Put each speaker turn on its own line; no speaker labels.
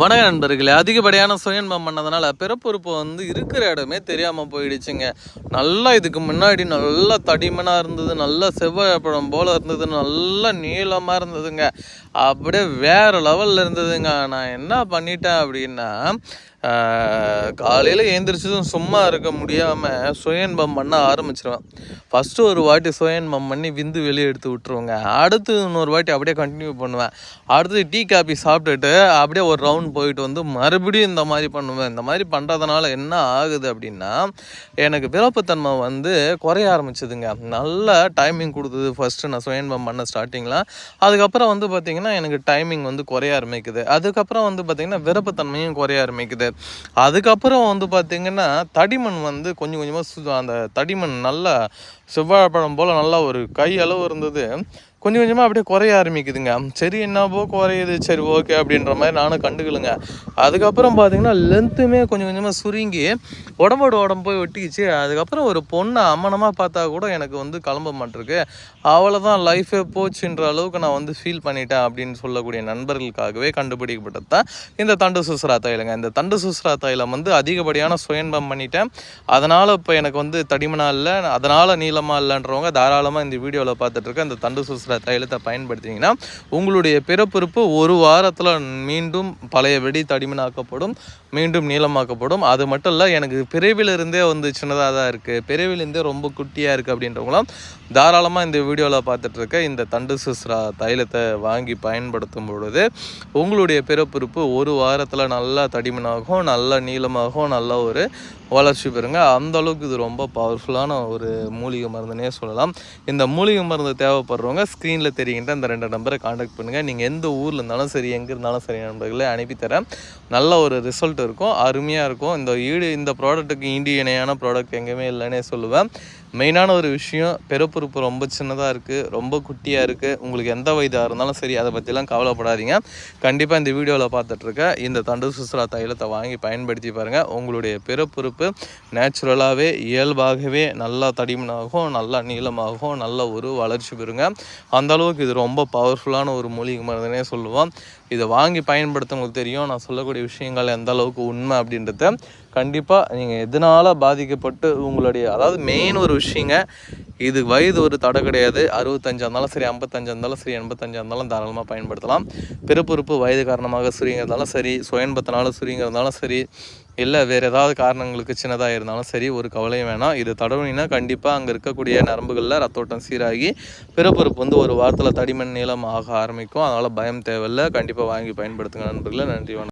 வணக்க நண்பர்களே. அதிகப்படியான சுயன்பம் பண்ணதுனால பிறப்புறுப்பு வந்து இருக்கிற இடமே தெரியாமல் போயிடுச்சுங்க. நல்லா இதுக்கு முன்னாடி நல்லா தடிமனாக இருந்தது நல்லா செவ்வாழைப்பழம் போல் இருந்தது நல்லா நீளமாக இருந்ததுங்க. அப்படியே வேறு லெவலில் இருந்ததுங்க. நான் என்ன பண்ணிட்டேன் அப்படின்னா காலையில் எழுந்திரிச்சதும் சும்மா இருக்க முடியாமல் சுயன்பம் பண்ண ஆரம்பிச்சிருவேன். ஃபஸ்ட்டு ஒரு வாட்டி சுயன்பம் பண்ணி விந்து வெளியே எடுத்து விட்ருவோங்க அடுத்து இன்னொரு வாட்டி அப்படியே கண்டினியூ பண்ணுவேன். அடுத்து டீ காபி சாப்பிட்டுட்டு அப்படியே ஒரு ரவுண்ட் போயிட்டு வந்து மறுபடியும் இந்த மாதிரி பண்ணுவேன் இந்த மாதிரி பண்ணுறதுனால என்ன ஆகுது அப்படின்னா எனக்கு விருப்பத்தன்மை வந்து குறைய ஆரம்பிச்சதுங்க. நல்ல டைமிங் கொடுத்தது. ஃபஸ்ட்டு நான் சுயன்பம் பண்ண ஸ்டார்டிங்கில் அதுக்கப்புறம் வந்து பார்த்திங்கன்னா எனக்கு டைமிங் வந்து குறைய ஆரம்பிக்குது. அதுக்கப்புறம் வந்து பார்த்திங்கன்னா விருப்பத்தன்மையும் குறைய ஆரம்பிக்குது. அதுக்கப்புறம் வந்து பார்த்திங்கன்னா தடிமண் வந்து கொஞ்சம் கொஞ்சமாக அந்த தடிமண் நல்லா செவ்வாழைப்பழம் போல் நல்லா ஒரு கை அளவு இருந்தது. கொஞ்சம் கொஞ்சமாக அப்படியே குறைய ஆரம்பிக்குதுங்க. சரி என்னவோ குறையுது சரி ஓகே அப்படின்ற மாதிரி நானும் கண்டுக்கலுங்க. அதுக்கப்புறம் பார்த்தீங்கன்னா லென்த்துமே கொஞ்சம் கொஞ்சமாக சுருங்கி உடம்போட உடம்பு போய் ஒட்டிக்கிச்சு. அதுக்கப்புறம் ஒரு பொண்ணை அம்மனமாக பார்த்தா கூட எனக்கு வந்து கிளம்ப மாட்டிருக்கு. அவ்வளோதான் லைஃபே போச்சுன்ற அளவுக்கு நான் வந்து ஃபீல் பண்ணிட்டேன் அப்படின்னு சொல்லக்கூடிய நண்பர்களுக்காகவே கண்டுபிடிக்கப்பட்டது தான் இந்த தண்டு சுசுரா தைலங்க. இந்த தண்டு சுசுரா தைலம் வந்து அதிகப்படியான சுயன்பம் பண்ணிட்டேன். அதனால் இப்போ எனக்கு வந்து தடிமனாக இல்லை அதனால் நீளமாக இல்லைன்றவங்க தாராளமாக இந்த வீடியோவில் பார்த்துட்ருக்கேன் இந்த தண்டு சுசுரா தைலத்தை பயன்படுத்திங்கன்னா உங்களுடைய பிறப்புறுப்பு ஒரு வாரத்தில் மீண்டும் பழைய வெடி தடிமனாக்கப்படும் மீண்டும் நீளமாக்கப்படும். அது மட்டும் இல்லை எனக்கு பிறவிலிருந்தே வந்து சின்னதாக தான் இருக்குது பிறவிலேருந்தே ரொம்ப குட்டியாக இருக்குது அப்படின்றவங்களாம் தாராளமாக இந்த வீடியோவில் பார்த்துட்ருக்க இந்த தண்டு சுஸ்ரா தைலத்தை வாங்கி பயன்படுத்தும் பொழுது உங்களுடைய பிறப்புறுப்பு ஒரு வாரத்தில் நல்லா தடிமனாகும் நல்லா நீளமாகும் நல்ல ஒரு வளர்ச்சி பெறுங்க. அந்த அளவுக்கு இது ரொம்ப பவர்ஃபுல்லான ஒரு மூலிகை மருந்துனே சொல்லலாம். இந்த மூலிகை மருந்து தேவைப்படுறவங்க ஸ்க்ரீனில் தெரிகின்ற அந்த ரெண்டு நம்பரை காண்டாக்ட் பண்ணுங்கள் நீங்கள் எந்த ஊரில் இருந்தாலும் சரி எங்கே இருந்தாலும் சரி நண்பர்களே அனுப்பித்தரேன் நல்ல ஒரு ரிசல்ட் இருக்கும். அருமையாக இருக்கும். இந்த ஈடு இந்த ப்ராடக்ட்டுக்கு ஈண்டு இணையான ப்ராடக்ட் எங்கேயுமே இல்லைன்னே சொல்லுவேன். மெயினான ஒரு விஷயம் பிறப்புறுப்பு ரொம்ப சின்னதாக இருக்குது ரொம்ப குட்டியாக இருக்குது உங்களுக்கு எந்த வயதாக இருந்தாலும் சரி அதை பற்றிலாம் கவலைப்படாதீங்க. கண்டிப்பாக இந்த வீடியோவில் பார்த்துட்ருக்க இந்த தண்டு சுசுரா தைலத்தை வாங்கி பயன்படுத்தி பாருங்கள் உங்களுடைய பிறப்புறுப்பு நேச்சுரலாகவே இயல்பாகவே நல்லா தடிமனாகும் நல்லா நீளமாகும் நல்ல ஒரு வளர்ச்சி பெறுங்க. அந்தளவுக்கு இது ரொம்ப பவர்ஃபுல்லான ஒரு மூலிகை மருந்துனே சொல்லுவோம். இதை வாங்கி பயன்படுத்தவங்களுக்கு தெரியும். நான் சொல்லக்கூடிய விஷயங்கள் எந்த அளவுக்கு உண்மை அப்படின்றத. கண்டிப்பாக நீங்கள் எதனால் பாதிக்கப்பட்டு உங்களுடைய அதாவது மெயின் ஒரு விஷயங்க. இது வயது ஒரு தடை கிடையாது. அறுபத்தஞ்சா இருந்தாலும் சரி ஐம்பத்தஞ்சா இருந்தாலும் சரி எண்பத்தஞ்சா இருந்தாலும் தாராளமாக பயன்படுத்தலாம். பிறப்புறுப்பு வயது காரணமாக சுரிங்கிறதாலும் சரி சுயன்பத்தினால சுரிங்கிறதாலும் சரி இல்லை வேறு ஏதாவது காரணங்களுக்கு சின்னதாக இருந்தாலும் சரி ஒரு கவலையும் வேணாம். இது தடவினா கண்டிப்பாக அங்கே இருக்கக்கூடிய நரம்புகளில் ரத்தோட்டம் சீராகி பிறப்புறுப்பு வந்து ஒரு வாரத்தில் தடிமண் நீளம் ஆக ஆரம்பிக்கும். அதனால் பயம் தேவையில்லை. கண்டிப்பாக வாங்கி பயன்படுத்துங்க நண்பர்களை. நன்றி வணக்கம்.